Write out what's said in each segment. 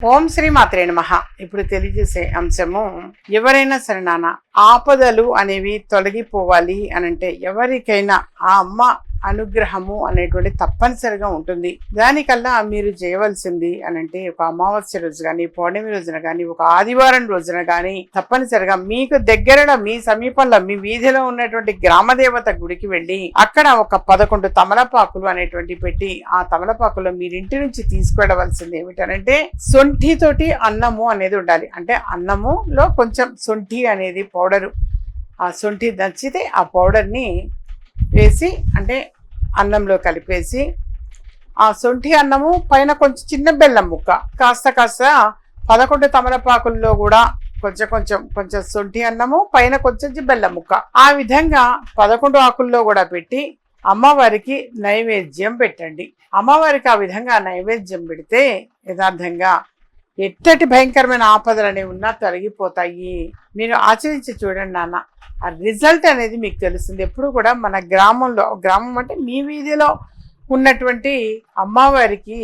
ఓం శ్రీ మాత్రే నమః. ఇప్పుడు తెలియజేసే అంశము ఎవరైనా సరే నాన్న ఆపదలు అనేవి తొలగిపోవాలి అనంటే ఎవరికైనా ఆ అమ్మ అనుగ్రహము అనేటువంటి తప్పనిసరిగా ఉంటుంది. దానికల్లా మీరు చేయవలసింది అని అంటే ఒక అమావాస్య రోజు కానీ పౌర్ణమి రోజున కానీ ఒక ఆదివారం రోజున కానీ తప్పనిసరిగా మీకు దగ్గరలో మీ సమీపంలో మీ వీధిలో ఉన్నటువంటి గ్రామదేవత గుడికి వెళ్ళి అక్కడ ఒక పదకొండు తమలపాకులు అనేటువంటి పెట్టి ఆ తమలపాకులో మీరు ఇంటి నుంచి తీసుకువెళ్ళవలసింది ఏమిటనంటే సొంఠితోటి అన్నము అనేది ఉండాలి. అంటే అన్నములో కొంచెం సొంఠి అనేది పౌడరు. ఆ సొంఠి దంచితే ఆ పౌడర్ని వేసి అంటే అన్నంలో కలిపేసి ఆ సొంఠి అన్నము పైన కొంచెం చిన్న బెల్లం ముక్క కాస్త కాస్త పదకొండు తమలపాకుల్లో కూడా కొంచెం కొంచెం కొంచెం సొంఠి అన్నము పైన కొంచెం బెల్లం ముక్క. ఆ విధంగా పదకొండు ఆకుల్లో కూడా పెట్టి అమ్మవారికి నైవేద్యం పెట్టండి. అమ్మవారికి ఆ విధంగా నైవేద్యం పెడితే యథార్థంగా ఎట్టటి భయంకరమైన ఆపదలు అనేవి ఉన్నా తొలగిపోతాయి. మీరు ఆచరించి చూడండి నాన్న. ఆ రిజల్ట్ అనేది మీకు తెలుస్తుంది. ఎప్పుడు కూడా మన గ్రామంలో గ్రామం అంటే మీ వీధిలో ఉన్నటువంటి అమ్మవారికి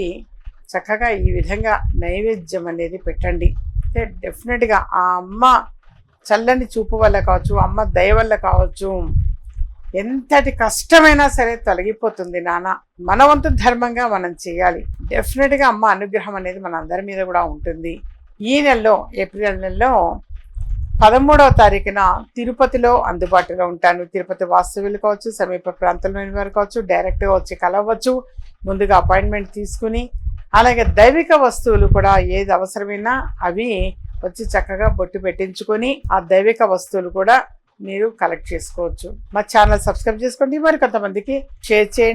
చక్కగా ఈ విధంగా నైవేద్యం అనేది పెట్టండి. అంటే డెఫినెట్గా ఆ అమ్మ చల్లని చూపు వల్ల కావచ్చు అమ్మ దయ వల్ల కావచ్చు ఎంతటి కష్టమైనా సరే తొలగిపోతుంది నాన్న. మన వంతు ధర్మంగా మనం చేయాలి. డెఫినెట్గా అమ్మ అనుగ్రహం అనేది మన అందరి మీద కూడా ఉంటుంది. ఈ నెలలో ఏప్రిల్ నెలలో పదమూడవ తారీఖున తిరుపతిలో అందుబాటులో ఉంటాను. తిరుపతి వాస్తవ్యులు కావచ్చు సమీప ప్రాంతంలోని వారు కావచ్చు డైరెక్ట్గా వచ్చి కలవచ్చు ముందుగా అపాయింట్మెంట్ తీసుకుని అలాగే దైవిక వస్తువులు కూడా ఏది అవసరమైనా అవి వచ్చి చక్కగా బొట్టు పెట్టించుకొని ఆ దైవిక వస్తువులు కూడా మీరు కలెక్ట్ చేసుకోవచ్చు. మా ఛానల్ సబ్స్క్రైబ్ చేసుకోండి. మరి కొంతమందికి షేర్ చేయండి.